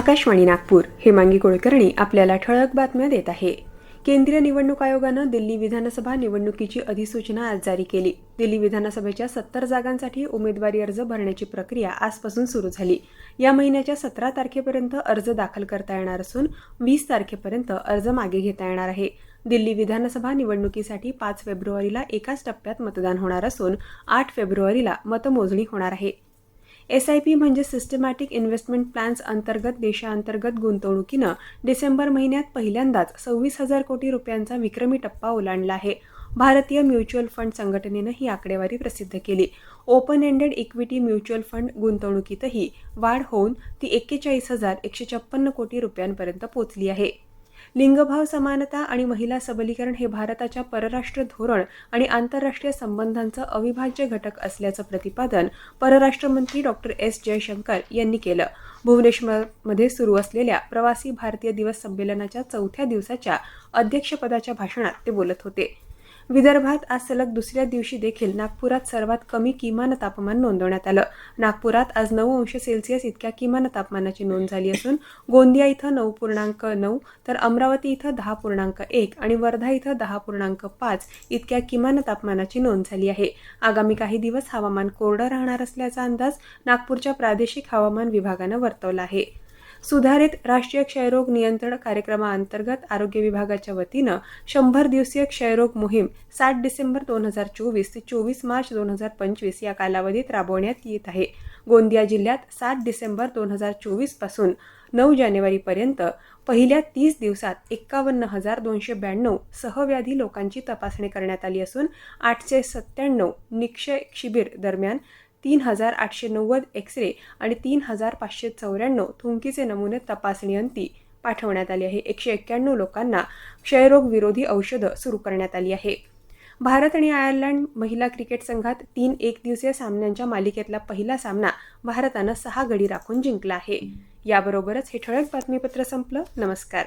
आकाशवाणी नागपूर. हेमांगी कुलकर्णी आपल्याला ठळक बातम्या देत आहे. केंद्रीय निवडणूक आयोगानं दिल्ली विधानसभा निवडणुकीची अधिसूचना आज जारी केली. दिल्ली विधानसभेच्या सत्तर जागांसाठी उमेदवारी अर्ज भरण्याची प्रक्रिया आजपासून सुरू झाली. या महिन्याच्या सतरा तारखेपर्यंत अर्ज दाखल करता येणार असून वीस तारखेपर्यंत अर्ज मागे घेता येणार आहे. दिल्ली विधानसभा निवडणुकीसाठी पाच फेब्रुवारीला एकाच टप्प्यात मतदान होणार असून आठ फेब्रुवारीला मतमोजणी होणार आहे. एस आय पी म्हणजे सिस्टमॅटिक इन्व्हेस्टमेंट प्लॅन्स अंतर्गत देशांतर्गत गुंतवणुकीनं डिसेंबर महिन्यात पहिल्यांदाच सव्वीस हजार कोटी रुपयांचा विक्रमी टप्पा ओलांडला आहे. भारतीय म्युच्युअल फंड संघटनेनं ही आकडेवारी प्रसिद्ध केली. Open ended equity mutual fund गुंतवणुकीतही वाढ होऊन ती एक्केचाळीस हजार एकशे छप्पन्न कोटी रुपयांपर्यंत पोहोचली आहे. लिंगभाव समानता आणि महिला सबलीकरण हे भारताच्या परराष्ट्र धोरण आणि आंतरराष्ट्रीय संबंधांचं अविभाज्य घटक असल्याचं प्रतिपादन परराष्ट्र मंत्री डॉक्टर एस. जयशंकर यांनी केलं. भुवनेश्वरमध्ये सुरू असलेल्या प्रवासी भारतीय दिवस संमेलनाच्या चौथ्या दिवसाच्या अध्यक्षपदाच्या भाषणात ते बोलत होते. विदर्भात आज सलग दुसऱ्या दिवशी देखील नागपुरात सर्वात कमी किमान तापमान नोंदवण्यात आलं. नागपुरात आज नऊ अंश सेल्सिअस इतक्या किमान तापमानाची नोंद झाली असून गोंदिया इथं नऊ पूर्णांक नऊ तर अमरावती इथं दहा पूर्णांक एक आणि वर्धा इथं दहा पूर्णांक पाच इतक्या किमान तापमानाची नोंद झाली आहे. आगामी काही दिवस हवामान कोरडं राहणार असल्याचा अंदाज नागपूरच्या प्रादेशिक हवामान विभागानं वर्तवला आहे. सुधारित राष्ट्रीय क्षयरोग नियंत्रण कार्यक्रमाअंतर्गत आरोग्य विभागाच्या वतीनं शंभर दिवसीय क्षयरोग मोहीम सात डिसेंबर दोन हजार चोवीस ते चोवीस मार्च दोन हजार पंचवीस या कालावधीत राबवण्यात येत आहे. गोंदिया जिल्ह्यात सात डिसेंबर दोन हजार चोवीसपासून नऊ जानेवारीपर्यंत पहिल्या तीस दिवसात एक्कावन्न हजार दोनशे ब्याण्णव सहव्याधी लोकांची तपासणी करण्यात आली असून आठशे सत्त्याण्णव निक्षय शिबिर दरम्यान तीन हजार आठशे नव्वद एक्सरे आणि तीन हजार पाचशे चौऱ्याण्णव थुंकीचे नमुने तपासणीअंती पाठवण्यात आले आहे. एकशे एक्क्याण्णव लोकांना क्षयरोग विरोधी औषधं सुरू करण्यात आली आहे. भारत आणि आयर्लंड महिला क्रिकेट संघात तीन एक दिवसीय सामन्यांच्या मालिकेतला पहिला सामना भारतानं सहा गडी राखून जिंकला आहे. याबरोबरच हे ठळक बातमीपत्र संपलं. नमस्कार.